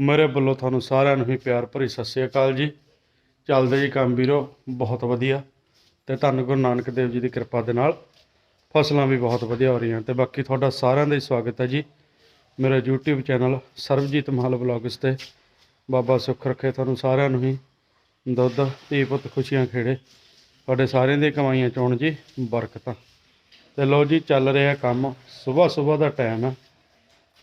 ਮੇਰੇ ਵੱਲੋਂ ਤੁਹਾਨੂੰ ਸਾਰਿਆਂ ਨੂੰ ਹੀ ਪਿਆਰ ਭਰੀ ਸਤਿ ਸ੍ਰੀ ਅਕਾਲ ਜੀ। ਚੱਲਦੇ ਜੀ ਕੰਮ ਵੀਰੋ, ਬਹੁਤ ਵਧੀਆ। ਤੇ ਧੰਨ ਗੁਰੂ ਨਾਨਕ ਦੇਵ ਜੀ ਦੀ ਕਿਰਪਾ ਦੇ ਨਾਲ ਫਸਲਾਂ ਵੀ ਬਹੁਤ ਵਧੀਆ ਹੋ ਰਹੀਆਂ ਤੇ ਬਾਕੀ ਤੁਹਾਡਾ ਸਾਰਿਆਂ ਦਾ ਹੀ ਸਵਾਗਤ ਹੈ ਜੀ। ਮੇਰਾ YouTube ਚੈਨਲ ਸਰਬਜੀਤ ਮਹਲ ਵਲੌਗਸ ਤੇ ਬਾਬਾ ਸੁੱਖ ਰੱਖੇ ਤੁਹਾਨੂੰ ਸਾਰਿਆਂ ਨੂੰ ਹੀ। ਦੁੱਧ, ਧੀ ਪੁੱਤ ਖੁਸ਼ੀਆਂ ਖੇੜੇ। ਤੁਹਾਡੇ ਸਾਰਿਆਂ ਦੀਆਂ ਕਮਾਈਆਂ ਚੋਣ ਜੀ, ਬਰਕਤਾਂ। ਤੇ ਲੋ ਜੀ, ਚੱਲ ਰਿਹਾ ਕੰਮ। ਸਵੇਰ ਸਵੇਰ ਦਾ ਟਾਈਮ ਹੈ।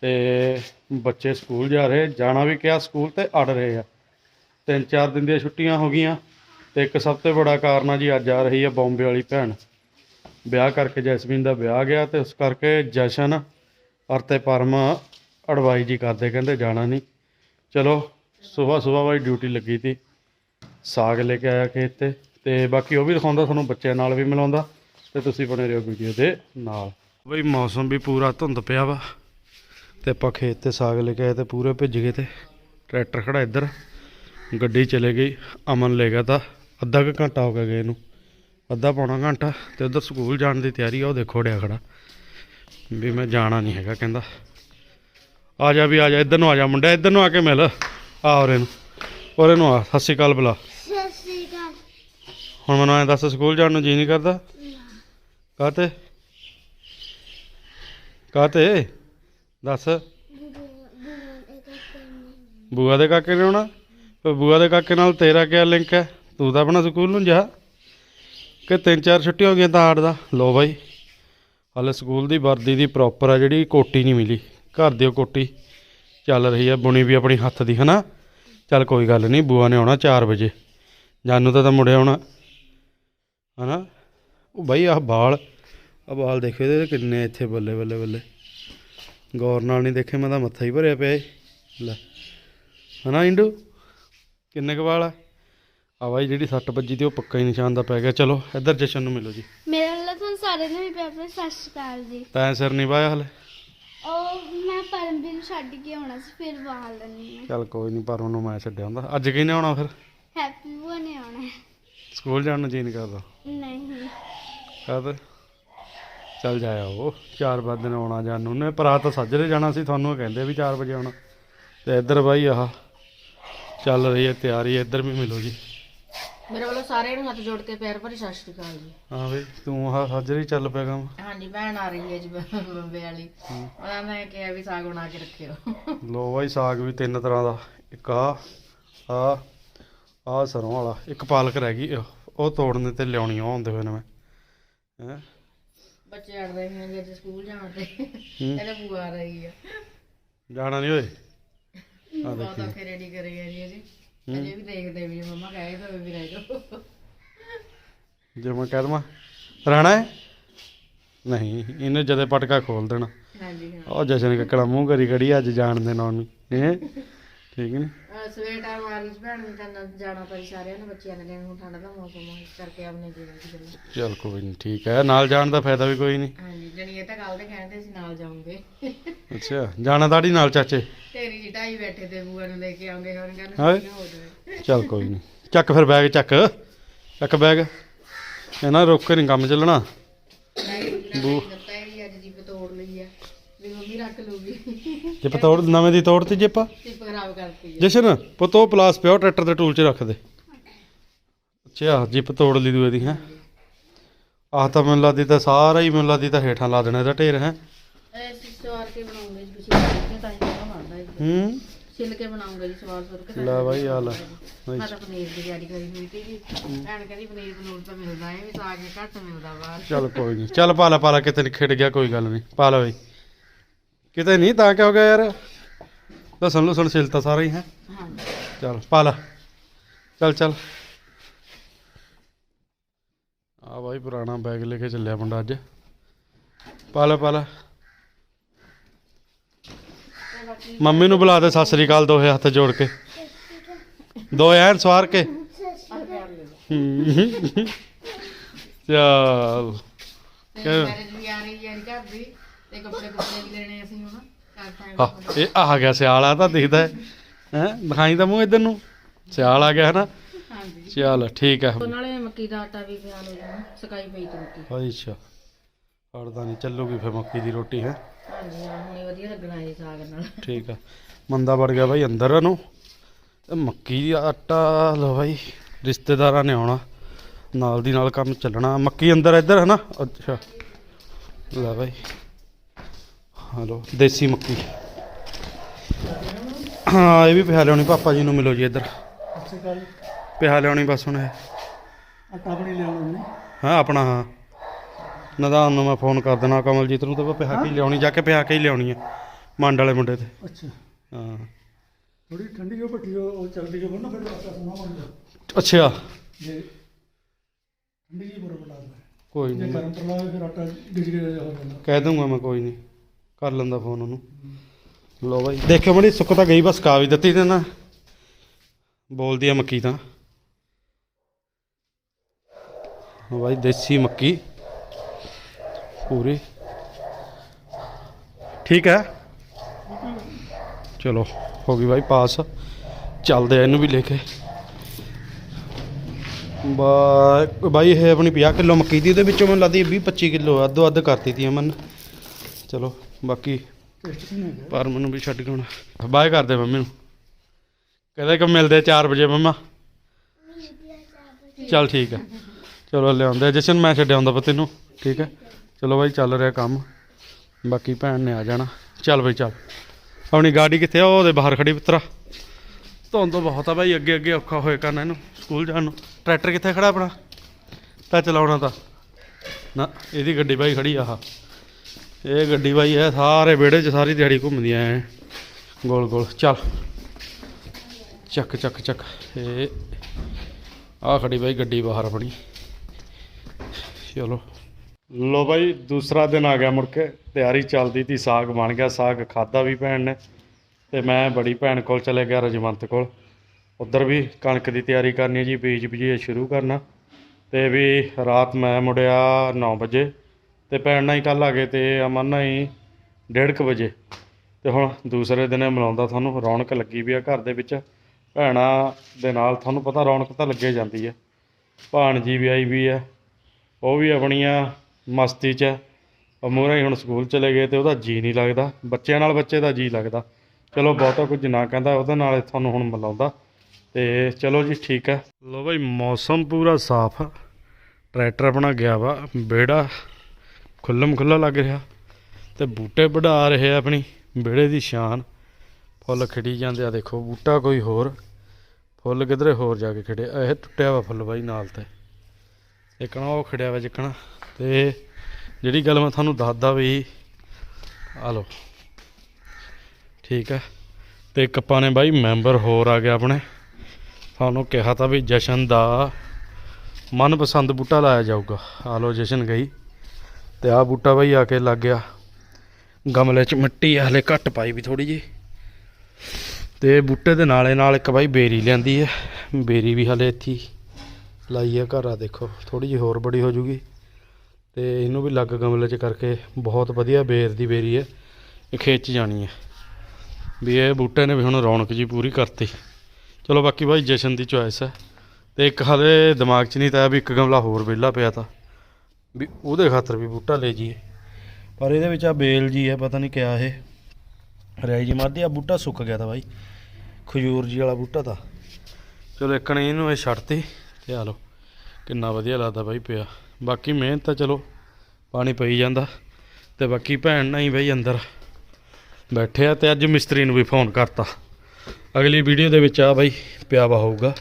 ਤੇ ਬੱਚੇ ਸਕੂਲ ਜਾ ਰਹੇ, ਜਾਣਾ ਵੀ ਕਿਹਾ ਸਕੂਲ ਤੇ ਅੜ ਰਹੇ ਆ। ਤਿੰਨ ਚਾਰ ਦਿਨ ਦੀਆਂ ਛੁੱਟੀਆਂ ਹੋ ਗਈਆਂ ਤੇ ਇੱਕ ਸਭ ਤੋਂ ਬੜਾ ਕਾਰਨ ਆ ਜੀ, ਅੱਜ ਆ ਰਹੀ ਆ ਬੰਬੇ ਵਾਲੀ ਭੈਣ। ਵਿਆਹ ਕਰਕੇ ਜੈਸਮੀਨ ਦਾ ਵਿਆਹ ਗਿਆ ਤੇ ਉਸ ਕਰਕੇ ਜਸ਼ਨ ਅਰ ਤੇ ਪਰਮ ਅਡਵਾਈ ਜੀ ਕਰਦੇ, ਕਹਿੰਦੇ ਜਾਣਾ ਨਹੀਂ। ਚਲੋ ਸਵੇਰ ਸਵੇਰ ਵਾਲੀ ਡਿਊਟੀ ਲੱਗੀ ਤੀ। ਸਾਗ ਲੈ ਕੇ ਆਇਆ ਖੇਤ ਤੇ ਤੇ ਬਾਕੀ ਉਹ ਵੀ ਦਿਖਾਉਂਦਾ, ਤੁਹਾਨੂੰ ਬੱਚਿਆਂ ਨਾਲ ਵੀ ਮਿਲਾਉਂਦਾ ਤੇ ਤੁਸੀਂ ਬਣੇ ਰਹੋ ਵੀਡੀਓ ਦੇ ਨਾਲ। ਬਈ ਮੌਸਮ ਵੀ ਪੂਰਾ ਧੁੰਦ ਪਿਆ ਵਾ। ਤੇ ਆਪਾਂ ਖੇਤ ਤੇ ਸਾਗ ਲੈ ਕੇ ਆਏ ਤੇ ਪੂਰੇ ਭਿੱਜ ਗਏ ਤੇ ਟਰੈਕਟਰ ਖੜਾ ਇੱਧਰ ਗੱਡੀ ਚਲੇ ਗਈ ਅਮਨ ਲੈ ਗਿਆ ਤਾਂ ਅੱਧਾ ਕੁ ਘੰਟਾ ਹੋ ਗਿਆ ਗਏ ਨੂੰ ਅੱਧਾ ਪੌਣਾ ਘੰਟਾ ਤੇ ਉਧਰ ਸਕੂਲ ਜਾਣ ਦੀ ਤਿਆਰੀ ਆ ਉਹ ਦੇਖੋ ਡਿਆ ਖੜਾ ਵੀ ਮੈਂ ਜਾਣਾ ਨਹੀਂ ਹੈਗਾ ਕਹਿੰਦਾ। ਆ ਜਾ ਵੀ ਆ ਜਾ ਇੱਧਰ ਨੂੰ ਆ ਜਾ ਮੁੰਡਾ ਇੱਧਰ ਨੂੰ ਆ ਕੇ ਮਿਲ। ਆ ਔਰੇ ਨੂੰ ਔਰੇ ਨੂੰ ਆ ਸਤਿ ਸ਼੍ਰੀ ਅਕਾਲ ਬੁਲਾ। ਸਤਿ ਸ਼੍ਰੀ ਅਕਾਲ ਹੁਣ ਮੈਨੂੰ ਐਂ ਦੱਸ ਸਕੂਲ ਜਾਣ ਨੂੰ ਜੀ ਨਹੀਂ ਕਰਦਾ? ਕਾਤੇ ਕਾਤੇ ਦੱਸ। ਬੂਆ ਦੇ ਕਾਕੇ ਨੇ ਆਉਣਾ? ਫਿਰ ਬੂਆ ਦੇ ਕਾਕੇ ਨਾਲ ਤੇਰਾ ਕੀ ਲਿੰਕ ਹੈ? ਤੂੰ ਤਾਂ ਆਪਣਾ ਸਕੂਲ ਨੂੰ ਜਾ। ਕਿ ਤਿੰਨ ਚਾਰ ਛੁੱਟੀਆਂ ਹੋ ਗਈਆਂ ਤਾਂ ਆੜ ਦਾ। ਲੋ ਬਾਈ, ਹਾਲੇ ਸਕੂਲ ਦੀ ਵਰਦੀ ਦੀ ਪ੍ਰੋਪਰ ਆ ਜਿਹੜੀ, ਕੋਟੀ ਨਹੀਂ ਮਿਲੀ। ਘਰ ਦੀ ਉਹ ਕੋਟੀ ਚੱਲ ਰਹੀ ਆ, ਬੁਣੀ ਵੀ ਆਪਣੀ ਹੱਥ ਦੀ, ਹਨਾ? ਚੱਲ ਕੋਈ ਗੱਲ ਨਹੀਂ, ਬੂਆ ਨੇ ਆਉਣਾ 4 ਵਜੇ। ਜਾਨੂ ਤਾਂ ਤਾਂ ਮੁੜਿਆ ਆਉਣਾ, ਹਨਾ? ਉਹ ਬਾਈ ਆਹ ਬਾਲ ਆ ਬਾਲ ਦੇਖੋ ਇਹਦੇ ਕਿੰਨੇ ਇੱਥੇ ਬੱਲੇ ਬੱਲੇ ਬੱਲੇ। ਗੌਰ ਨਾਲ ਨਹੀਂ ਦੇਖੇ ਮੈਂ ਤਾਂ ਮੱਥਾ ਹੀ ਭਰਿਆ ਪਿਆ ਏ। ਲੈ। ਹਨਾ ਇੰਡੂ? ਕਿੰਨੇ ਕੁ ਵਾਲ? ਆ ਆ ਬਾਈ ਜਿਹੜੀ ਸੱਟ ਵੱਜੀ ਤੇ ਉਹ ਪੱਕਾ ਹੀ ਨਿਸ਼ਾਨ ਦਾ ਪੈ ਗਿਆ। ਚਲੋ ਇੱਧਰ ਜਸ਼ਨ ਨੂੰ ਮਿਲੋ ਜੀ। ਮੇਰੇ ਵੱਲੋਂ ਤੁਹਾਨੂੰ ਸਾਰਿਆਂ ਨੂੰ ਵੀ ਪਿਆਰ ਭਰੀ ਸਤਿ ਸ਼੍ਰੀ ਅਕਾਲ ਜੀ। ਤੈਂ ਸਿਰ ਨਹੀਂ ਵਾਇਆ ਹਲੇ? ਉਹ ਮੈਂ ਪਰਮਵੀਰ ਨੂੰ ਛੱਡ ਕੇ ਆਉਣਾ ਸੀ ਫਿਰ ਵਾਲ ਲੈਣੀ ਚੱਲ ਕੋਈ ਨਹੀਂ ਪਰ ਉਹਨੂੰ ਮੈਂ ਛੱਡਿਆ ਹੁੰਦਾ। ਅੱਜ ਕਿਹਨੇ ਆਉਣਾ ਫਿਰ? ਹੈਪੀ ਬੂਆ ਨੇ ਆਉਣਾ। ਸਕੂਲ ਜਾਣ ਨੂੰ ਜੀ ਨਹੀਂ ਕਰਦਾ। ਨਹੀਂ। ਕਦ ਚੱਲ ਜਾਇਆ ਉਹ 4 ਵਜੇ ਨੂੰ ਆਉਣਾ ਜਾਨੂੰ ਨੇ। ਭਰਾ ਤਾਂ ਸੱਜਰੇ ਜਾਣਾ ਸੀ ਤੁਹਾਨੂੰ ਕਹਿੰਦੇ ਵੀ 4 ਵਜੇ ਆਉਣਾ। ਤੇ ਇੱਧਰ ਬਾਈ ਆਹ ਚੱਲ ਰਹੀ ਹੈ ਤਿਆਰੀ ਇੱਧਰ ਵੀ ਮਿਲੋ ਜੀ। ਮੇਰੇ ਵੱਲੋਂ ਸਾਰਿਆਂ ਨੂੰ ਹੱਥ ਜੋੜ ਕੇ ਪੈਰ ਭਰੀ ਸਤਿ ਸ਼੍ਰੀ ਅਕਾਲ ਜੀ। ਹਾਂ ਬਈ ਤੂੰ ਆਹ ਸੱਜਰੇ ਚੱਲ ਪਿਆ ਕੰਮ। ਹਾਂਜੀ ਭੈਣ ਆ ਰਹੀ ਹੈ ਜੀ ਬੰਬੇ ਵਾਲੀ। ਉਹਨਾਂ ਨੇ ਕਿਹਾ ਵੀ ਸਾਗ ਬਣਾ ਕੇ ਰੱਖਿਓ। ਲੋ ਬਾਈ ਸਾਗ ਵੀ ਤਿੰਨ ਤਰ੍ਹਾਂ ਦਾ। ਇੱਕ ਆ ਆ ਆ ਸਰੋਂ ਵਾਲਾ। ਇੱਕ ਪਾਲਕ ਰਹਿ ਗਈ। ਉਹ- ਤੋੜਨੇ ਤੇ ਲਿਆਉਣੀ ਆਉਂਦੇ ਹੋਏ ਨੇ ਮੈਂ। ਹੈਂ? ਬੱਚੇ ਅੜ ਰਹੇ ਨੇ ਜੀ ਅੱਜ ਸਕੂਲ ਜਾਣ ਤੇ। ਇਹਨੇ ਬੂਆ ਆ ਰਹੀ ਹੈ ਜਾਣਾ ਨਹੀਂ ਓਏ? ਆ ਬਹੁਤ ਔਖੇ ਰੈਡੀ ਕਰੀ ਜੀ ਇਹਦੀ ਅਜੇ ਵੀ ਦੇਖਦੇ ਵੀ ਮੰਮਾ ਕਹੇ ਤਾਂ ਵੀ ਰਹਿ ਜਾਓ। ਜੇ ਮੈਂ ਕਹਿ ਦਵਾਂ ਰਹਿਣਾ ਹੈ? ਨਹੀਂ ਇਹਨੇ ਜਦੇ ਪਟਕਾ ਖੋਲ ਦੇਣਾ। ਹਾਂਜੀ ਹਾਂ। ਉਹ ਜਸ਼ਨ ਕੱਕੜਾ ਮੂੰਹ ਕਰੀ ਖੜੀ ਅੱਜ ਜਾਣ ਦੇਣਾ ਉਹਨੂੰ ਹੈ? ਠੀਕ ਨਹੀਂ ਅਹ ਸਵੇਰ ਟਾਈਮ ਆ ਰਹੀ ਸੀ ਭੈਣ ਨੇ ਤਾਂ ਜਾਣਾ ਤਾਂ ਜੀ ਸਾਰਿਆਂ ਨੇ ਬੱਚਿਆਂ ਨੇ ਲੈਣ ਠੰਡ ਦਾ ਮੌਸਮ ਆ ਇਸ ਕਰਕੇ ਆਪਣੇ ਜੀ ਦੀ ਗੱਲ ਚੱਲ ਕੋਈ ਨਹੀਂ ਠੀਕ ਹੈ ਨਾਲ ਜਾਣ ਦਾ ਫਾਇਦਾ ਵੀ ਕੋਈ ਨਹੀਂ ਹਾਂਜੀ ਜਣੀ ਇਹ ਤਾਂ ਕੱਲ ਦੇ ਕਹਿੰਦੇ ਸੀ ਨਾਲ ਜਾਵਾਂਗੇ ਅੱਛਾ ਜਾਣਾ ਦਾੜੀ ਨਾਲ ਚਾਚੇ? ਤੇਰੀ ਜੀ ਢਾਈ ਬੈਠੇ ਤੇ ਬੂਆ ਨੂੰ ਲੈ ਕੇ ਆਉਂਗੇ ਹੁਣ ਕਹਿੰਦੇ ਹਾਏ। ਹੋ ਜਾਵੇ। ਚੱਲ ਕੋਈ ਨਹੀਂ ਚੱਕ ਫਿਰ ਬੈਗ ਚੱਕ। ਚੱਕ ਬੈਗ। ਇਹਨਾਂ ਰੁੱਕ ਕੇ ਨਹੀਂ ਕੰਮ ਚੱਲਣਾ। ਬੂ ਦਿੱਤਾ ਹੀ ਅੱਜ ਜੀਪ ਤੋੜ ਲਈ ਆ। ਵੀ ਮੰਮੀ ਰੱਖ ਲੂਗੀ ਜੇ ਪਤੋੜ ਨਵੇਂ ਦੀ ਤੋੜਤੀ ਜੇਪਾ ਜੀਪ ਖਰਾਬ ਕਰਤੀ ਆ। ਜਸ਼ਨ ਪਤੋ ਪਲਾਸ ਪਿਓ ਟਰੈਕਟਰ ਦੇ ਟੂਲ 'ਚ ਰੱਖ ਦੇ। ਅੱਛਾ ਜਿੱਪ ਤੋੜ ਲਈ ਦੂਏ ਦੀ ਹੈ? ਆਹ ਤਾਂ ਮੈਨੂੰ ਲੱਗਦੀ ਤਾਂ ਸਾਰਾ ਹੀ ਮੈਨੂੰ ਲੱਗਦੀ ਤਾਂ ਹੇਠਾਂ ਲਾ ਦੇਣਾ ਇਹਦਾ ਢੇਰ ਹੈ? ਇਹ ਸਵਾਰ ਕੇ ਬਣਾਉਂਗੇ ਜੀ ਤੁਸੀਂ ਛਿਲਕੇ ਤਾਂ ਹੀ ਬਣਾਉਂਦਾ ਹੈ। ਹੂੰ? ਛਿਲ ਕੇ ਬਣਾਉਂਗੇ ਜੀ ਸਵਾਰ ਸਵਾਰ ਕੇ ਲੈ ਬਾਈ ਆ ਲੈ। ਮੈਂ ਤਾਂ ਪਨੀਰ ਦੀ ਤਿਆਰੀ ਕਰੀ ਹੋਈ ਸੀ ਜੀ ਭੈਣ ਕਹਿੰਦੀ ਪਨੀਰ ਪਨੂਰ ਤਾਂ ਮਿਲਦਾ ਹੈ ਵੀ ਸਾਗ ਘੱਟ ਮਿਲਦਾ ਬਾਹਰ। ਚੱਲ ਕੋਈ ਨਹੀਂ ਚੱਲ ਪਾ ਲੈ ਪਾ ਲੈ ਕਿਤੇ ਨੀ ਖਿੜ ਗਿਆ ਕੋਈ ਗੱਲ ਨਹੀਂ ਪਾ ਲੈ ਬਈ। ਕਿਤੇ ਨਹੀਂ ਤਾਂ ਕੀ ਹੋ ਗਿਆ ਯਾਰ ਲਸਣ ਲੁਸਣ ਛਿਲਤਾ ਸਾਰਾ ਹੀ। ਹੈ ਚੱਲ ਪਾ ਲੈ। ਚੱਲ ਚੱਲ। ਆ ਬਾਈ ਪੁਰਾਣਾ ਬੈਗ ਲੈ ਕੇ ਚੱਲਿਆ ਮੁੰਡਾ ਅੱਜ। ਪਾ ਲੈ ਪਾ ਲੈ। ਮੰਮੀ ਨੂੰ ਬੁਲਾ ਦੇ ਸਤਿ ਸ੍ਰੀ ਅਕਾਲ ਦੋਹੇ ਹੱਥ ਜੋੜ ਕੇ। ਦੋ ਐਨ ਸਵਾਰ ਕੇ। ਚੱਲ। ਤੇ ਮੈਰਿਜ ਵੀ ਆ ਰਹੀ ਹੈ ਜੀ ਘਰ ਦੀ। ਤੇ ਕੱਪੜੇ ਕੁੱਪੜੇ ਵੀ ਲੈਣੇ ਅਸੀਂ ਹੁਣ ਘਰ ਆ time ਇਹ ਆ ਗਿਆ ਸਿਆਲ ਆ ਤਾਂ ਦਿਖਦਾ ਹੈ। ਹੈ ਦਿਖਾਈ ਤਾਂ ਮੂੰਹ ਇਧਰ ਨੂੰ। ਸਿਆਲ ਆ ਗਿਆ ਹੈ ਨਾ ਹਾਂਜੀ। ਚੱਲ ਠੀਕ ਹੈ। ਉਹ ਨਾਲੇ ਮੱਕੀ ਦਾ ਆਟਾ ਵੀ ਪਿਆ ਲੋ ਸਕਾਈ ਪਈ ਤੇ ਮੱਕੀ ਅੱਛਾ। ਹੜਦਾ ਨਹੀਂ ਚੱਲੂਗੀ ਫਿਰ ਮੱਕੀ ਦੀ ਰੋਟੀ ਹੈ? ਹਾਂਜੀ ਹਾਂ ਹੁਣੇ ਵਧੀਆ ਲੱਗਣਾ ਇਹ ਸਾਗ ਨਾਲ। ਠੀਕ ਆ। ਮੰਦਾ ਵੜ ਗਿਆ ਬਾਈ ਅੰਦਰ ਨੂੰ। ਤੇ ਮੱਕੀ ਦਾ ਆਟਾ ਲੋ ਬਾਈ ਰਿਸ਼ਤੇਦਾਰਾਂ ਨੇ ਆਉਣਾ। ਨਾਲ ਦੀ ਨਾਲ ਕੰਮ ਚੱਲਣਾ। ਮੱਕੀ ਅੰਦਰ ਇੱਧਰ ਹੈ ਨਾ ਅੱਛਾ। ਲੈ ਬਾਈ। ਹਲੋ ਦੇਸੀ ਮੱਕੀ। ਹਾਂ ਇਹ ਵੀ ਪਿਆ ਲਿਆਉਣੀ ਪਾਪਾ ਜੀ ਨੂੰ ਮਿਲੋ ਜੀ ਇੱਧਰ। ਅੱਛਾ ਪਿਆ ਲਿਆਉਣੀ ਬਸ ਹੁਣ ਇਹ। ਆਟਾ ਬਣੀ ਲਿਆਉਣਾ ਨੇ ਹਾਂ ਆਪਣਾ ਹਾਂ। ਨਦਾਨ ਨੂੰ ਮੈਂ ਫੋਨ ਕਰ ਦੇਣਾ ਕਮਲਜੀਤ ਨੂੰ ਤੇ ਪਿਆ ਕੇ ਲਿਆਉਣੀ ਜਾ ਕੇ ਪਿਆ ਕੇ ਹੀ ਲਿਆਉਣੀ ਹੈ ਮੰਡ ਵਾਲੇ ਮੁੰਡੇ ਤੇ। ਅੱਛਾ। ਹਾਂ। ਥੋੜੀ ਠੰਡੀ ਹੋ ਭੱਟੀ ਉਹ ਚੱਲਦੀ ਜੋ ਨਾ ਫਿਰ ਬਣ ਜਾਂਦਾ ਅੱਛਾ। ਜੇ ਠੰਡੀ ਜੀ ਬਰੋ ਬਣਾ ਦੇ ਕੋਈ ਨਹੀਂ ਗਰਮ ਪਰ ਲਾਵੇ ਫਿਰ ਆਟਾ ਗਿਜ ਗਿਆ ਹੋ ਜਾਂਦਾ। ਕਹਿ ਦੂੰਗਾ ਮੈਂ ਕੋਈ ਨਹੀਂ ਕਰ ਲੈਂਦਾ ਫੋਨ ਉਹਨੂੰ। ਲੋ ਬਾਈ, ਦੇਖਿਓ ਮੜੀ, ਸੁੱਕ ਤਾਂ ਗਈ ਬਸ ਕਾ ਵੀ ਦਿੱਤੀ ਤੇ ਨਾ। ਬੋਲਦੀ ਆ ਮੱਕੀ ਤਾਂ। ਬਾਈ, ਦੇਸੀ ਮੱਕੀ। ਪੂਰੀ। ਠੀਕ ਹੈ? ਚਲੋ, ਹੋ ਗਈ ਬਾਈ, ਪਾਸ। ਚੱਲਦੇ ਆ ਇਹਨੂੰ ਵੀ ਲੈ ਕੇ। ਬਾਈ, ਇਹ ਆਪਣੀ 50 ਕਿਲੋ ਮੱਕੀ ਦੀ, ਉਹਦੇ ਵਿੱਚੋਂ ਮੈਨੂੰ ਲੱਗਦੀ 20 25 ਕਿਲੋ ਅੱਧੋ ਅੱਧ ਕਰਤੀ ਤੀ ਅਮਨ। ਚਲੋ। ਬਾਕੀ ਪਰ ਮੈਨੂੰ ਵੀ ਛੱਡ ਹੁਣ ਬਾਏ ਕਰਦੇ ਮੰਮੀ ਨੂੰ। ਕਹਿੰਦੇ ਕਿ ਮਿਲਦੇ 4 ਵਜੇ ਮੰਮਾ। ਚੱਲ ਠੀਕ ਹੈ। ਚਲੋ ਲਿਆਉਂਦੇ। ਜਸ਼ਨ ਮੈਂ ਛੱਡਿਆ ਹੁੰਦਾ ਪਤੀ ਨੂੰ। ਠੀਕ ਹੈ। ਚਲੋ ਬਾਈ ਚੱਲ ਰਿਹਾ ਕੰਮ। ਬਾਕੀ ਭੈਣ ਨੇ ਆ ਜਾਣਾ। ਚੱਲ ਬਾਈ ਚੱਲ। ਆਪਣੀ ਗਾੜੀ ਕਿੱਥੇ ਆ? ਉਹ ਉਹਦੇ ਬਾਹਰ ਖੜੀ ਪੁੱਤਰਾ। ਧੁੰਦ ਬਹੁਤ ਆ ਬਾਈ। ਅੱਗੇ ਅੱਗੇ ਔਖਾ ਹੋਏ ਕਰਨਾ ਇਹਨੂੰ ਸਕੂਲ ਜਾਣ ਨੂੰ। ਟਰੈਕਟਰ ਕਿੱਥੇ ਖੜਾ ਆਪਣਾ? ਤਾਂ ਚਲਾਉਣਾ ਤਾਂ। ਨਾ ਇਹਦੀ ਗੱਡੀ ਬਾਈ ਖੜੀ ਆ ਆਹ। ਇਹ ਗੱਡੀ ਬਾਈ ਹੈ ਸਾਰੇ ਵਿਹੜੇ 'ਚ ਸਾਰੀ ਦਿਹਾੜੀ ਘੁੰਮਦੀਆਂ ਐ। ਗੋਲ ਗੋਲ, ਚੱਲ। ਚੱਕ ਚੱਕ ਚੱਕ। ਇਹ ਆ ਖੜੀ ਬਾਈ ਗੱਡੀ ਬਾਹਰ ਆਪਣੀ। ਚਲੋ। ਲੋ ਬਾਈ, ਦੂਸਰਾ ਦਿਨ ਆ ਗਿਆ ਮੁੜ ਕੇ ਤਿਆਰੀ ਚੱਲਦੀ ਤੀ, ਸਾਗ ਬਣ ਗਿਆ। ਸਾਗ ਖਾਦਾ ਵੀ ਭੈਣ ਨੇ। ਤੇ ਮੈਂ ਬੜੀ ਭੈਣ ਕੋਲ ਚਲੇ ਗਿਆ, ਰਜਵੰਤ ਕੋਲ। ਉਧਰ ਵੀ ਕਣਕ ਦੀ ਤਿਆਰੀ ਕਰਨੀ ਹੈ ਜੀ, ਬੀਜ ਬੀਜੀਏ ਸ਼ੁਰੂ ਕਰਨਾ। ਤੇ ਵੀ ਰਾਤ ਮੈਂ ਮੁੜਿਆ 9 ਵਜੇ। ਤੇ ਭੈਣ ਨਾਲ ਹੀ ਕੱਲ ਆ ਗਏ ਤੇ ਅਮਨ ਨਾਲ ਹੀ 1:30 ਵਜੇ। ਤੇ ਹੁਣ ਦੂਸਰੇ ਦਿਨੇ ਮਿਲਾਉਂਦਾ ਤੁਹਾਨੂੰ ਰੌਣਕ ਲੱਗੀ ਵੀ ਆ ਘਰ ਦੇ ਵਿੱਚ। ਭੈਣਾਂ ਦੇ ਨਾਲ ਤੁਹਾਨੂੰ ਪਤਾ ਰੌਣਕ ਤਾਂ ਲੱਗੇ ਜਾਂਦੀ ਹੈ ਭਾਣਜੀ ਵੀ ਆਈ ਵੀ ਹੈ ਉਹ ਵੀ ਆਪਣੀਆਂ ਮਸਤੀ 'ਚ ਉਹ ਮੂਹਰੇ ਹੀ ਹੁਣ ਸਕੂਲ ਚਲੇ ਗਏ ਤੇ ਉਹਦਾ ਜੀ ਨਹੀਂ ਲੱਗਦਾ। ਬੱਚਿਆਂ ਨਾਲ ਬੱਚੇ ਦਾ ਜੀ ਲੱਗਦਾ। ਚਲੋ ਬਹੁਤਾ ਕੁਝ ਨਾ ਕਹਿੰਦਾ, ਉਹਦੇ ਨਾਲ ਤੁਹਾਨੂੰ ਹੁਣ ਮਿਲਾਉਂਦਾ। ਤੇ ਚਲੋ ਜੀ ਠੀਕ ਹੈ ਲੋ ਬਾਈ, ਮੌਸਮ ਪੂਰਾ ਸਾਫ਼ ਆ। ਟਰੈਕਟਰ ਆਪਣਾ ਗਿਆ ਵਾ, ਵਿਹੜਾ। ਖੁੱਲਮ ਖੁੱਲਾ ਲੱਗ ਰਿਹਾ ਤੇ ਬੂਟੇ ਵਢਾ ਰਹੇ ਆ ਆਪਣੀ ਵਿਹੜੇ ਦੀ ਸ਼ਾਨ। ਫੁੱਲ ਖਿੜੀ ਜਾਂਦੇ ਆ, ਦੇਖੋ, ਬੂਟਾ ਕੋਈ ਹੋਰ, ਫੁੱਲ ਕਿਧਰੇ ਹੋਰ ਜਾ ਕੇ ਖਿੜਿਆ ਇਹ ਟੁੱਟਿਆ ਵਾ ਫੁੱਲ ਬਾਈ ਨਾਲ ਤੇ। ਇੱਕਣਾ ਉਹ ਖਿੜਿਆ ਵਾ ਜਿੱਕਣਾ। ਤੇ ਜਿਹੜੀ ਗੱਲ ਮੈਂ ਤੁਹਾਨੂੰ ਦੱਸਦਾ ਵੀ, ਆ ਲਓ। ਠੀਕ ਹੈ ਤੇ ਇੱਕ ਆਪਾਂ ਨੇ ਬਾਈ ਮੈਂਬਰ ਹੋਰ ਆ ਗਿਆ ਆਪਣੇ। ਤੁਹਾਨੂੰ ਕਿਹਾ ਤਾਂ ਵੀ ਜਸ਼ਨ ਦਾ ਮਨਪਸੰਦ ਬੂਟਾ ਲਾਇਆ ਜਾਊਗਾ। ਆ ਲਓ ਜਸ਼ਨ ਗਈ। ਤੇ ਆ ਬੂਟਾ ਬਾਈ ਆ ਕੇ ਲੱਗ ਗਿਆ। ਗਮਲੇ 'ਚ ਮਿੱਟੀ ਆ, ਹਲੇ ਘੱਟ ਪਾਈ ਵੀ ਥੋੜੀ ਜੀ ਤੇ ਬੂਟੇ ਦੇ ਨਾਲੇ ਨਾਲ ਇੱਕ ਬਾਈ ਬੇਰੀ ਲਿਆਂਦੀ ਹੈ ਬੇਰੀ ਵੀ ਹਲੇ ਇੱਥੇ ਲਾਈ ਹੈ ਘਰ ਆ, ਦੇਖੋ ਥੋੜੀ ਜਿਹੀ ਹੋਰ ਬੜੀ ਹੋ ਜੂਗੀ। ਤੇ ਇਹਨੂੰ ਵੀ ਲੱਗ ਗਮਲੇ 'ਚ ਕਰਕੇ ਬਹੁਤ ਵਧੀਆ ਬੇਰ ਦੀ ਬੇਰੀ ਹੈ ਇਹ ਖੇਤ ਜਾਣੀ ਹੈ ਵੀ ਇਹ ਬੂਟੇ ਨੇ ਵੀ ਹੁਣ ਰੌਣਕ ਜੀ ਪੂਰੀ ਕਰਤੀ। ਚਲੋ ਬਾਕੀ ਬਾਈ ਜਸ਼ਨ ਦੀ ਚੋਇਸ ਹੈ ਤੇ ਇੱਕ ਹਾਲੇ ਦਿਮਾਗ 'ਚ ਨਹੀਂ ਤਾਂ ਵੀ ਇੱਕ ਗਮਲਾ ਹੋਰ ਵਿਹਲਾ ਪਿਆ ਤਾਂ। ਵੀ ਉਹਦੇ ਖਾਤਰ ਵੀ ਬੂਟਾ ਲੈ ਜੀਏ ਪਰ ਇਹਦੇ ਵਿੱਚ ਆ ਬੇਲ ਜੀ ਹੈ ਪਤਾ ਨਹੀਂ ਕਿਆ ਇਹ। ਹਰਿਆਈ ਜੀ ਮਾਰਦੀ ਆ ਬੂਟਾ ਸੁੱਕ ਗਿਆ ਤਾਂ ਬਾਈ। ਖਜੂਰ ਜੀ ਵਾਲਾ ਬੂਟਾ ਤਾਂ। ਚਲੋ ਇੱਕ ਨੇ ਇਹਨੂੰ ਇਹ ਛੱਡਤੀ ਤੇ ਆ ਲਓ, ਕਿੰਨਾ ਵਧੀਆ ਲੱਗਦਾ ਬਾਈ ਪਿਆ। ਬਾਕੀ ਮਿਹਨਤ ਤਾਂ ਚਲੋ, ਪਾਣੀ ਪਈ ਜਾਂਦਾ। ਤੇ ਬਾਕੀ ਭੈਣ ਨਾਲ ਹੀ ਬਈ ਅੰਦਰ ਬੈਠੇ ਆ ਤੇ ਅੱਜ ਮਿਸਤਰੀ ਨੂੰ ਵੀ ਫੋਨ ਕਰਤਾ। ਅਗਲੀ ਵੀਡੀਓ ਦੇ ਵਿੱਚ ਆ ਬਾਈ ਪਿਆ ਵਾ ਹੋਊਗਾ।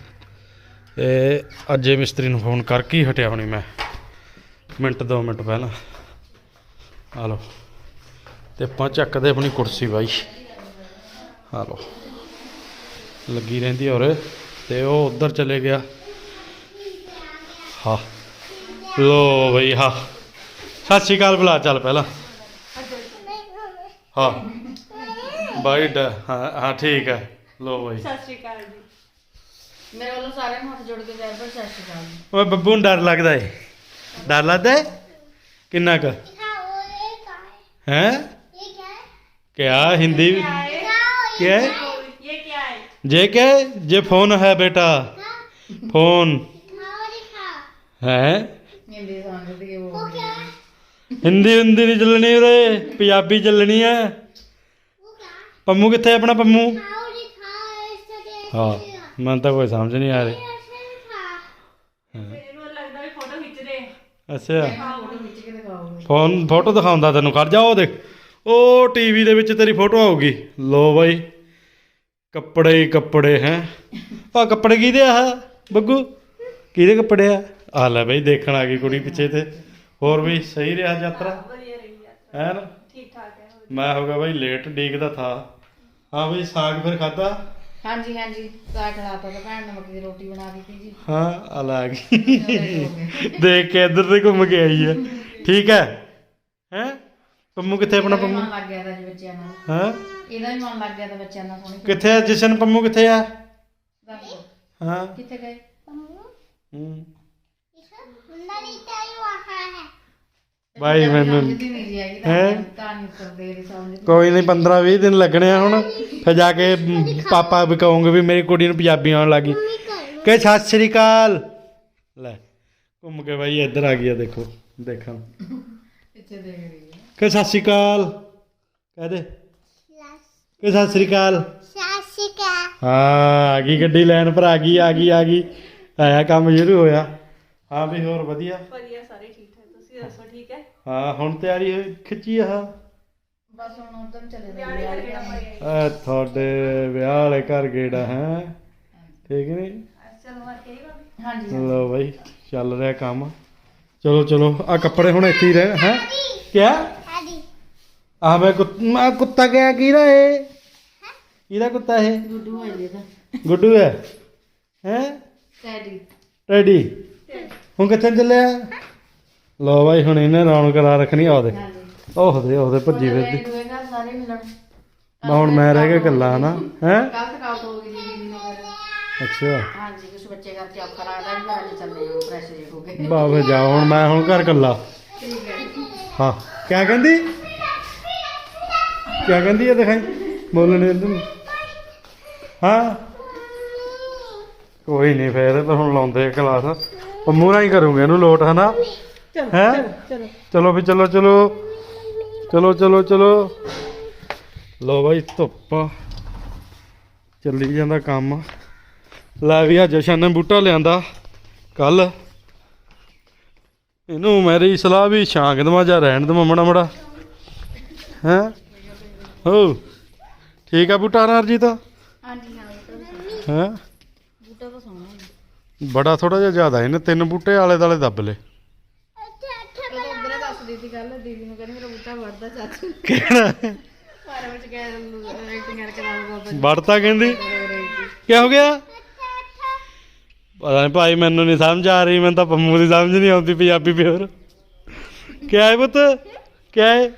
ਤੇ ਅੱਜ ਮਿਸਤਰੀ ਨੂੰ ਫੋਨ ਕਰਕੇ ਹੀ ਹਟਿਆ ਹੋਣੀ ਮੈਂ। ਮਿੰਟ ਦੋ ਮਿੰਟ ਪਹਿਲਾਂ। ਆ ਲਓ। ਤੇ ਆਪਾਂ ਚੱਕਦੇ ਆਪਣੀ ਕੁਰਸੀ ਬਾਈ। ਆ ਲਓ। ਲੱਗੀ ਰਹਿੰਦੀ ਔਰ ਤੇ ਉਹ ਉਧਰ ਚਲੇ ਗਿਆ। ਹਾਂ। ਲੋ ਬਈ ਹਾਂ। ਸਤਿ ਸ਼੍ਰੀ ਅਕਾਲ ਬੁਲਾ ਚੱਲ ਪਹਿਲਾਂ। ਹਾਂ। ਬਾਈ ਹਾਂ ਹਾਂ ਠੀਕ ਹੈ। ਲੋ ਬਈ। ਸਤਿ ਸ਼੍ਰੀ ਅਕਾਲ ਜੀ। ਮੇਰੇ ਵੱਲੋਂ ਸਾਰਿਆਂ ਨੂੰ ਹੱਥ ਜੋੜ ਕੇ ਪਿਆਰ ਭਰੀ ਸਤਿ ਸ਼੍ਰੀ ਅਕਾਲ ਜੀ। ਓਏ ਬੱਬੂ ਨੂੰ ਡਰ ਲੱਗਦਾ ਏ। ਡਰ ਲੱਗਦਾ ਏ ਕਿੰਨਾ ਕੁ ਹੈ क्या हिंदी क्या है ਇਹ ਕੀ ਹੈ जे क्या है जे फोन है बेटा फोन है ਹਿੰਦੀ ਸੰਗ ਦੀ ਉਹ हिंदी हिंदी नहीं चलनी रे पंजाबी चलनी है ਪੰਮੂ ਕਿੱਥੇ ਆਪਣਾ ਪੰਮੂ ਖਾਓ ਜੀ ਖਾਓ ਇਸ ਤੇ ਹਾਂ ਮੈਨੂੰ ਤਾਂ ਕੋਈ ਸਮਝ ਨਹੀਂ ਆ ਰਹੀ ਅੱਛਾ। ਫੋਟੋ ਖਿੱਚ ਕੇ ਦਿਖਾਓ ਫੋਨ ਫੋਟੋ ਦਿਖਾਉਂਦਾ ਤੈਨੂੰ ਕਰ ਜਾ ਉਹ ਦੇਖ। ਉਹ ਟੀਵੀ ਦੇ ਵਿੱਚ ਤੇਰੀ ਫੋਟੋ ਆਊਗੀ। ਲੋ ਬਾਈ ਕੱਪੜੇ ਹੀ ਕੱਪੜੇ ਹੈ। ਆ ਕੱਪੜੇ ਕਿਹਦੇ ਆ? ਬੱਗੂ ਕਿਹਦੇ ਕੱਪੜੇ ਆ? ਆ ਲੈ ਬਈ ਦੇਖਣ ਆ ਗਈ ਕੁੜੀ ਪਿੱਛੇ ਤੇ। ਹੋਰ ਵੀ ਸਹੀ ਰਿਹਾ ਯਾਤਰਾ? ਹੈ ਨਾ? ਠੀਕ ਠਾਕ ਹੈ ਮੈਂ ਹੋ ਗਿਆ ਬਾਈ ਲੇਟ ਡੀਕਦਾ ਥਾ। ਹਾਂ ਬਈ ਸਾਗ ਫਿਰ ਖਾਦਾ ਹਾਂਜੀ ਹਾਂਜੀ। ਸਾਗ ਖਲਾਤਾ ਤਾਂ ਭੈਣ ਨੇ ਮੱਕੀ ਦੀ ਰੋਟੀ ਬਣਾ ਦਿੱਤੀ ਜੀ। ਹਾਂ ਆ ਲੈ ਗਈ ਦੇਖ ਕੇ ਇੱਧਰ ਤੇ ਘੁੰਮ ਕੇ ਆਈ ਹੈ ਠੀਕ ਹੈ? ਹੈ? ਪੰਮੂ ਕਿੱਥੇ ਆਪਣਾ ਪੰਮੂ? ਮਨ ਲੱਗ ਗਿਆ ਤਾਂ ਜੀ ਬੱਚਿਆਂ ਨਾਲ। ਹਾਂ? ਇਹਦਾ ਵੀ ਮਨ ਲੱਗ ਗਿਆ ਤਾਂ ਬੱਚਿਆਂ ਨਾਲ ਸੋਹਣੀ ਕਿੱਥੇ ਆ ਜਸ਼ਨ? ਪੰਮੂ ਕਿੱਥੇ ਆ? ਹਾਂ। ਕਿੱਥੇ ਗਏ? ਹੂੰ। ਨਨੀ ਤਾਈ ਵਹਾ ਹੈ ਬਾਈ ਮੈਨੂੰ ਹੈਂ? ਕੋਈ ਨਹੀਂ 15 20 ਦਿਨ ਲੱਗਣੇ ਆ ਹੁਣ। ਫਿਰ ਜਾ ਕੇ ਪਾਪਾ ਵੀ ਕਹੋਗੇ ਵੀ ਮੇਰੀ ਕੁੜੀ ਨੂੰ ਪੰਜਾਬੀ ਆਉਣ ਲੱਗੀ ਕਹੇ ਸਤਿ ਸ੍ਰੀ ਅਕਾਲ। ਲੈ ਘੁੰਮ ਕੇ ਬਾਈ ਇੱਧਰ ਆ ਗਈ ਆ ਦੇਖੋ ਦੇਖਾਂ ਪਿੱਛੇ ਦੇਖ ਰਹੀ ਹੈ ਕਹੇ ਸਤਿ ਸ੍ਰੀ ਅਕਾਲ। ਕਹਿ ਦੇ। ਕਹੇ ਸਤਿ ਸ੍ਰੀ ਅਕਾਲ। ਸਾਸਿਕਾ ਹਾਂ ਆ ਗਈ ਗੱਡੀ ਲੈਣ ਪਰ ਆ ਗਈ ਆ ਗਈ ਆ ਗਈ। ਆਇਆ ਕੰਮ ਸ਼ੁਰੂ ਹੋਇਆ। ਹਾਂ ਵੀ ਹੋਰ ਵਧੀਆ। ਵਧੀਆ ਸਾਰੇ ਠੀਕ ਠਾਕ। ਤੁਸੀਂ ਦੱਸੋ ਠੀਕ ਹੈ? ਹਾਂ ਹੁਣ ਤਿਆਰੀ ਹੋਈ? ਖਿੱਚੀ ਆ ਬਸ ਹੁਣ ਉਧਰ ਚਲੇ ਵਿਆਹ ਜਾਂਦੇ ਦੇ ਪਏ ਤੁਹਾਡੇ ਵਿਆਹ ਵਾਲੇ ਘਰ ਗੇੜਾ ਹੈ? ਠੀਕ ਨਹੀਂ? ਚਲ ਮਾਰ ਕੇ ਆਈ ਹਾਂਜੀ ਲੋ ਬਾਈ ਚੱਲ ਰਿਹਾ ਕੰਮ। ਚਲੋ ਚਲੋ ਆ ਕੱਪੜੇ ਹੁਣ ਇੱਥੇ ਹੀ ਰਹਿ ਹੈ? ਕਿਆ? ਆ ਮੈਂ ਕੁੱਤ- ਕੁੱਤਾ ਕਿਆ ਕੀਰਾ ਏ ਕਿਹਦਾ ਕੁੱਤਾ ਇਹ? ਗੁੱਡੂ ਹੈ ਗੁੱਡੂ ਹੈ? ਹੈ? ਟੈਡੀ। ਰੈਡੀ ਹੁਣ ਕਿੱਥੇ ਚੱਲਿਆ? ਲੋ ਬਾਈ ਹੁਣ ਇਹਨੇ ਰੌਣਕ ਲਾ ਰੱਖਣੀ ਆ ਉਹਦੇ। ਹਾਂਜੀ ਉਹ ਦੇ ਉਹਦੇ ਭੱਜੀ ਫਿਰਦੀ। ਦੂਏ ਘਰ ਸਾਰੇ ਮਿਲਣ। ਮੈਂ ਹੁਣ ਮੈਂ ਰਹਿ ਗਿਆ ਇਕੱਲਾ ਹਨਾ? ਹੈ? ਕੱਲ ਥਕਾਵਟ ਹੋ ਗਈ ਜੀ ਦੀਦੀ ਨੂੰ ਫਿਰ ਅੱਛਾ। ਹਾਂਜੀ ਕੁਝ ਬੱਚੇ ਕਰਕੇ ਔਖਾ ਲੱਗਦਾ ਵੀ ਫਿਰ ਅੱਜ ਚੱਲੇ ਹਾਂ ਪ੍ਰੈਸ਼ਰ ਜੇ ਹੋ ਗਏ। ਬਾਬੇ ਜਾ ਹੁਣ ਮੈਂ ਹੁਣ ਘਰ ਇਕੱਲਾ। ਠੀਕ ਹੈ। ਹਾਂ। ਕਿਆ ਕਹਿੰਦੀ? ਕਿਆ ਕਹਿੰਦੀ ਹੈ ਦਿਖਾਈ? ਬੋਲਣੇ ਤੂੰ ਹਾਂ। ਕੋਈ ਨਹੀਂ ਫੇਰ ਤਾਂ ਹੁਣ ਲਾਉਂਦੇ ਕਲਾਸ ਉਹ ਮੂਹਰਾ ਹੀ ਕਰੂੰਗੇ ਇਹਨੂੰ ਲੋਟ ਹਨਾ? ਹੈ? ਚਲੋ ਚਲੋ। ਵੀ ਚਲੋ ਚਲੋ। ਚਲੋ ਚਲੋ ਚਲੋ। ਲੋ ਬਾਈ ਧੁੱਪ ਚੱਲੀ ਜਾਂਦਾ ਕੰਮ। ਲੈ ਵੀ ਆ ਜਸ਼ਨ ਨੇ ਬੂਟਾ ਲਿਆਂਦਾ ਕੱਲ। ਇਹਨੂੰ ਮੇਰੀ ਸਲਾਹ ਵੀ ਛਾਂਗ ਦਵਾਂ ਜਾਂ ਰਹਿਣ ਦਵਾਂ ਮੜਾ ਮੜਾ। ਹੈ? ਹੋ। ਠੀਕ ਆ ਬੂਟਾ ਅਨਾਰਜੀਤ? ਹਾਂਜੀ ਹਾਂ। ਹੈ? ਬੜਾ ਥੋੜਾ ਜਿਹਾ ਜ਼ਿਆਦਾ ਇਹਨੇ ਤਿੰਨ ਬੂਟੇ ਆਲੇ ਦਾਲੇ ਦੱਬ ਲਏ। ਦੱਸ ਦਿੱਤੀ ਗੱਲ ਦੀਦੀ ਨੂੰ ਕਹਿੰਦੀ ਮੇਰਾ ਬੂਟਾ ਵੜਦਾ ਚਾਚੂ ਕਿਹੜਾ? ਘਰ ਵਿੱਚ ਕਹਿ ਰੇਟਿੰਗ ਕਰਕੇ ਲਾਉਂਗਾ ਵੜਤਾ ਕਹਿੰਦੀ? ਕੀ ਹੋ ਗਿਆ? ਪਤਾ ਨਹੀਂ ਭਾਈ ਮੈਨੂੰ ਨਹੀਂ ਸਮਝ ਆ ਰਹੀ ਮੈਨੂੰ ਤਾਂ ਪੰਮੂ ਦੀ ਸਮਝ ਨਹੀਂ ਆਉਂਦੀ ਪੰਜਾਬੀ ਪਿਓਰ ਕੀ ਹੈ ਪੁੱਤ? ਕੀ ਹੈ?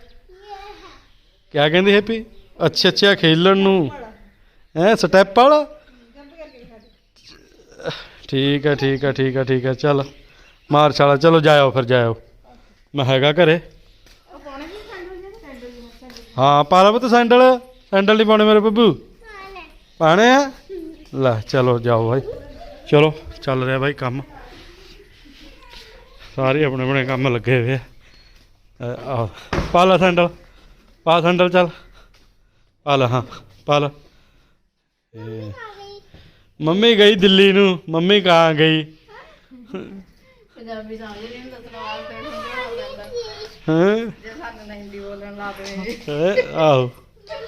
ਕੀ ਕਹਿੰਦੀ ਹੈਪੀ? ਅੱਛਾ ਅੱਛਾ ਖੇਲਣ ਨੂੰ। ਹੈ ਸਟੈਪ ਵਾਲਾ? ਠੀਕ ਹੈ ਠੀਕ ਹੈ ਠੀਕ ਹੈ ਠੀਕ ਹੈ। ਚੱਲ ਮਾਰ ਛਾਲਾ ਚਲੋ ਜਾਇਓ ਫਿਰ ਜਾਇਓ। ਮੈਂ ਹੈਗਾ ਘਰੇ। ਹਾਂ ਪਾ ਪੁੱਤ ਸੈਂਡਲ। ਸੈਂਡਲ ਨਹੀਂ ਪਾਉਣੇ ਮੇਰੇ ਬੱਬੂ। ਪਾਣੇ ਆ? ਲੈ ਚਲੋ ਜਾਓ ਭਾਈ ਚਲੋ ਚੱਲ ਰਿਹਾ ਭਾਈ ਕੰਮ। ਸਾਰੇ ਆਪਣੇ ਆਪਣੇ ਕੰਮ ਲੱਗੇ ਹੋਏ ਆ। ਅ, ਸੈਂਡਲ। ਪਾ ਸੈਂਡਲ ਚੱਲ। ਪਾ ਹਾਂ ਪਾ ਲਾ। ਇਹ, ਮੰਮੀ ਗਈ ਦਿੱਲੀ ਨੂੰ ਮੰਮੀ ਕਹਾਂ ਗਈ? ਪੰਜਾਬੀ ਸਮਝ ਨਹੀਂ ਹੁੰਦਾ ਸਲਵਾਰ ਪੈਂਟ ਹੁੰਦਾ ਜਾਂਦਾ ਹਾਂ? ਜੇ ਸਾਨੂੰ ਨਹੀਂ ਹਿੰਦੀ ਬੋਲਣ ਲੱਗ ਪਏ? ਆਹੋ।